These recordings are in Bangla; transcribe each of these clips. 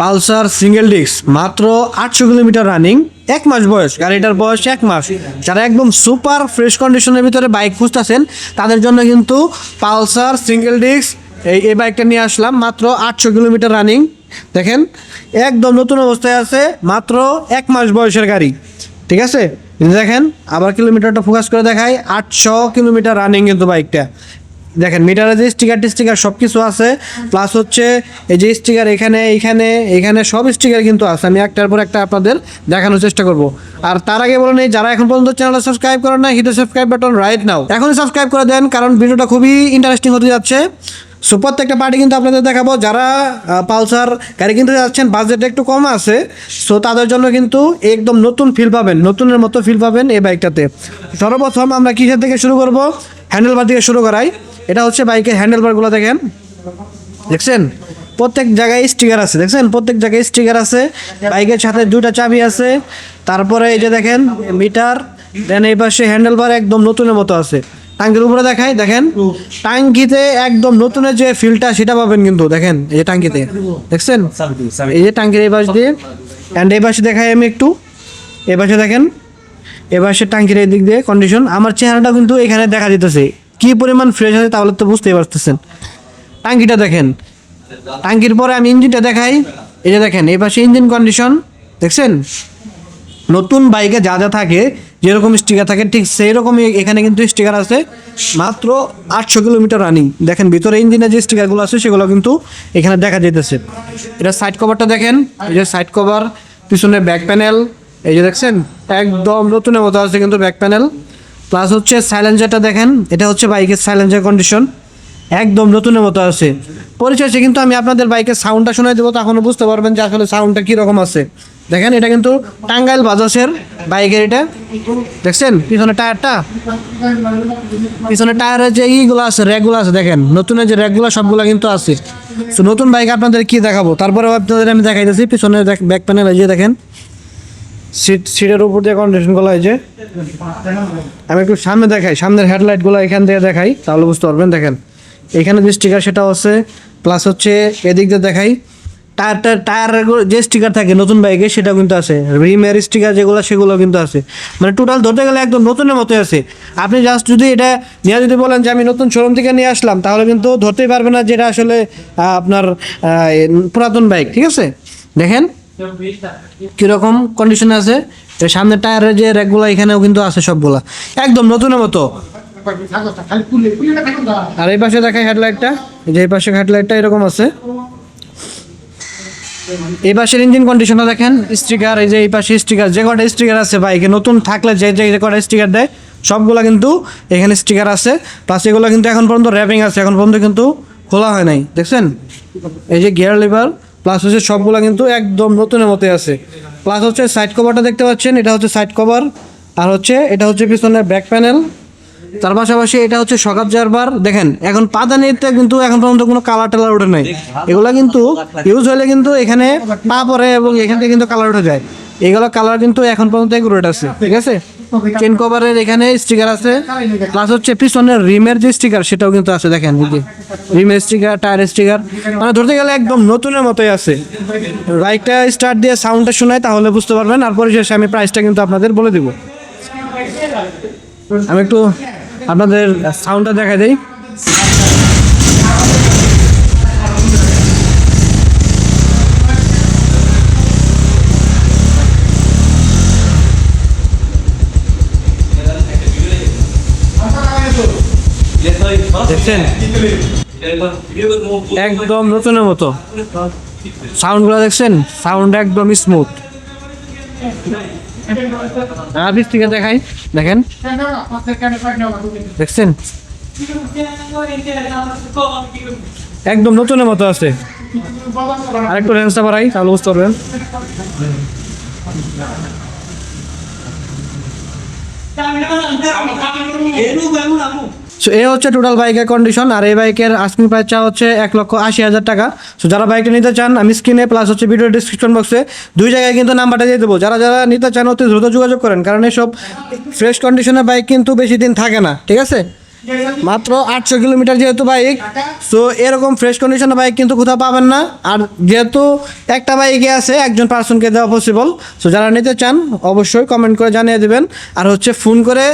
পালসার সিঙ্গেল ডিস্ক, মাত্র আটশো কিলোমিটার রানিং, এক মাস বয়স, গাড়িটার বয়স এক মাস। যারা একদম সুপার ফ্রেশ কন্ডিশনের ভিতরে বাইক খুঁজতেছেন, তাদের জন্য কিন্তু পালসার সিঙ্গেল ডিস্ক, এই এই বাইকটা নিয়ে আসলাম, মাত্র আটশো কিলোমিটার রানিং। দেখেন, একদম নতুন অবস্থায় আছে, মাত্র এক মাস বয়সের গাড়ি। ঠিক আছে? দেখেন, আবার কিলোমিটারটা ফোকাস করে দেখায় আটশো কিলোমিটার রানিং কিন্তু বাইকটা। দেখেন, মিটারে যে স্টিকার টিস্টিকার সব কিছু আছে প্লাস হচ্ছে এই যে স্টিকার এখানে এখানে এখানে সব স্টিকার কিন্তু আছে। আমি একটার পর একটা আপনাদের দেখানোর চেষ্টা করব। আর তার আগে বলে নেই, যারা এখন পর্যন্ত চ্যানেলটা সাবস্ক্রাইব করেন না হিটে সাবস্ক্রাইব বাটন রাইট নাও এখনই সাবস্ক্রাইব করে দেন, কারণ ভিডিওটা খুবই ইন্টারেস্টিং হতে যাচ্ছে। সো প্রত্যেকটা পার্টি কিন্তু আপনাদের দেখাবো। যারা পালসার গাড়ি কিনতে যাচ্ছেন বাজেট একটু কম আছে। সো তাদের জন্য কিন্তু একদম নতুন ফিল পাবেন, নতুনের মতো ফিল পাবেন এই বাইকটাতে সর্বপ্রথম আমরা কিসের থেকে শুরু করব? হ্যান্ডেলবার থেকে শুরু করাই। এটা হচ্ছে বাইকের হ্যান্ডেলবারগুলো দেখেন। দেখছেন? প্রত্যেক জায়গায় স্টিকার আছে। দেখছেন? প্রত্যেক জায়গায় স্টিকার আছে। বাইকের সাথে দুটা চাবি আছে। তারপরে এই যে দেখেন মিটার দেন এই পাশে হ্যান্ডেলবার একদম নতুনের মতো আছে। টাঙ্কির উপরে দেখাই দেখেন? টাঙ্কিতে একদম নতুনের যে ফিলটা সেটা পাবেন কিন্তু দেখেন? এই যে টাঙ্কিতে। দেখছেন? এই যে টাঙ্কির এই পাশ দিয়ে। অ্যান্ড এই পাশে দেখাই আমি একটু। এ পাশে দেখেন? এ পাশে টাঙ্কির এই দিক দিয়ে কন্ডিশন আমার চেহারাটা কিন্তু এখানে দেখা দিতেছে। কি পরিমাণ ফ্রেশ আছে তাহলে তো বুঝতেই পারতেছেন। টাঙ্কিটা দেখেন। টাঙ্কির পরে আমি ইঞ্জিনটা দেখাই। যে দেখেন, এই পাশে ইঞ্জিন কন্ডিশন দেখছেন? নতুন বাইকে যা যা থাকে, যেরকম স্টিকার থাকে, ঠিক সেই রকমই এখানে কিন্তু স্টিকার আছে। মাত্র আটশো কিলোমিটার রানিং দেখেন, ভিতরে ইঞ্জিনের যে স্টিকারগুলো আছে, সেগুলো কিন্তু এখানে দেখা যেতেছে এটা সাইড কভারটা দেখেন। এই যে সাইড কভার পিছনে ব্যাক প্যানেল এই যে দেখছেন? একদম নতুনের মতো আছে কিন্তু ব্যাক প্যানেল প্লাস হচ্ছে সাইলেন্সারটা দেখেন, এটা হচ্ছে বাইকের সাইলেন্সার কন্ডিশন একদম নতুনের মতো আছে। পরিচয়ছে কিন্তু আমি আপনাদের বাইকের সাউন্ডটা শোনাই দেবো তখনও বুঝতে পারবেন যে আসলে সাউন্ডটা কীরকম আছে। দেখেন, এটা কিন্তু টাঙ্গাইল বাজাসের বাইকের এটা। দেখছেন? পিছনে টায়ারটা? পিছনে টায়ারের যে ইগুলো আছে র্যাকগুলো আছে, দেখেন। নতুনের যে র্যাকগুলো সবগুলো কিন্তু আছে। তো নতুন বাইক আপনাদের কি দেখাবো? তারপরে আপনাদের আমি দেখাইতেছি পিছনে ব্যাক প্যানেল এই যে দেখেন। সিট, সিটের উপর দিয়ে কন্ডিশনগুলো এই হয়েছে আমি একটু সামনে দেখাই, সামনের হেডলাইটগুলো এখান থেকে দেখাই, তাহলে বুঝতে পারবেন, দেখেন। এখানে যে স্টিকার সেটা আছে প্লাস হচ্ছে এদিক দিয়ে দেখাই টায়ারটা টায়ারের যে স্টিকার থাকে নতুন বাইকে সেটা কিন্তু আছে। রিমের স্টিকার যেগুলো, সেগুলো কিন্তু আছে। মানে টোটাল ধরতে গেলে একদম নতুনের মতো আছে। আপনি জাস্ট যদি এটা নিয়ে যদি বলেন যে আমি নতুন শোরুম থেকে নিয়ে আসলাম, তাহলে কিন্তু ধরতেই পারবে না যেটা আসলে আপনার পুরাতন বাইক ঠিক আছে? দেখেন কীরকম কন্ডিশনে আছে? সামনে টায়ারের যে র্যাকগুলো এখানেও কিন্তু আছে সবগুলা। একদম নতুনের মতো। আর এই পাশে দেখাই হেডলাইটটা এই যে এই পাশে হেডলাইটটা এরকম আছে। এই পাশের ইঞ্জিন কন্ডিশনটা দেখেন স্টিকার এই যে এই পাশে স্টিকার যে কটা স্টিকার আছে বাইকে নতুন থাকলে যে যে কটা স্টিকার দেয়, সবগুলা কিন্তু এখানে স্টিকার আছে। প্লাস এগুলো কিন্তু এখন পর্যন্ত র্যাপিং আছে, এখন পর্যন্ত কিন্তু খোলা হয় নাই। দেখছেন? এই যে গিয়ার লিভার প্লাস হচ্ছে সবগুলো কিন্তু একদম নতুনের মতোই আছে। প্লাস হচ্ছে সাইড কভারটা দেখতে পাচ্ছেন, এটা হচ্ছে সাইড কভার আর হচ্ছে এটা হচ্ছে পিছনের ব্যাক প্যানেল তার পাশাপাশি এটা হচ্ছে সকাপ জারবার। দেখেন, এখন পাদানিতে কিন্তু এখন পর্যন্ত কোনো কালার টালার ওঠে নাই। এগুলা কিন্তু ইউজ হলে কিন্তু এখানে পা পরে এবং এখান থেকে কিন্তু কালার উঠে যায়। এগুলো কালার কিন্তু এখন পর্যন্ত এগুলোট আছে। ঠিক আছে? চেন কভারের এখানে স্টিকার আছে। প্লাস হচ্ছে পিছনের রিমের যে স্টিকার সেটাও কিন্তু আছে দেখেন এই যে। রিমের স্টিকার টায়ার স্টিকার মানে ধরতে গেলে একদম নতুনের মতোই আছে। বাইকটা স্টার্ট দিয়ে সাউন্ডটা শোনায় তাহলে বুঝতে পারবেন। আর পরিশেষে আমি প্রাইসটা কিন্তু আপনাদের বলে দিব। আমি একটু আপনাদের সাউন্ডটা দেখা দেই। দেখছেন? একদম নতুনের মতো। সাউন্ডগুলো দেখছেন? সাউন্ড একদম স্মুথ পিছ থেকে দেখাই? দেখেন। দেখছেন? একদম নতুনের মতো আছে। আরেকটু রেঞ্জটা বাড়াই, তাহলে বুঝতে পারবেন। সো এ হচ্ছে টোটাল বাইকের কন্ডিশন আর এই বাইকের আস্কিং প্রাইসটা হচ্ছে এক লক্ষ আশি হাজার টাকা। সো যারা বাইকটা নিতে চান, আমি স্ক্রিনে প্লাস হচ্ছে ভিডিও ডিসক্রিপশন বক্সে দুই জায়গায় কিন্তু নাম্বারটা দিয়ে দেবো। যারা যারা নিতে চান, অতি দ্রুত যোগাযোগ করেন, কারণ এসব ফ্রেশ কন্ডিশনের বাইক কিন্তু বেশি দিন থাকে না, ঠিক আছে? মাত্র আটশো কিলোমিটার যেহেতু বাইক সো এরকম ফ্রেশ কন্ডিশনের বাইক কিন্তু কোথাও পাবেন না। আর যেহেতু একটা বাইকে আছে, একজন পার্সনকে দেওয়া পসিবল সো যারা নিতে চান, অবশ্যই কমেন্ট করে জানিয়ে দেবেন। আর হচ্ছে ফোন করে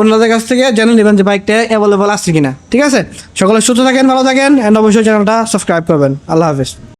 অন্যদের কাছ থেকে জেনে নেবেন যে বাইকটা অ্যাভেলেবল আছে কিনা। ঠিক আছে? সকলে সুস্থ থাকেন, ভালো থাকেন অ্যান্ড অবশ্যই চ্যানেলটা সাবস্ক্রাইব করবেন। আল্লাহ হাফিজ।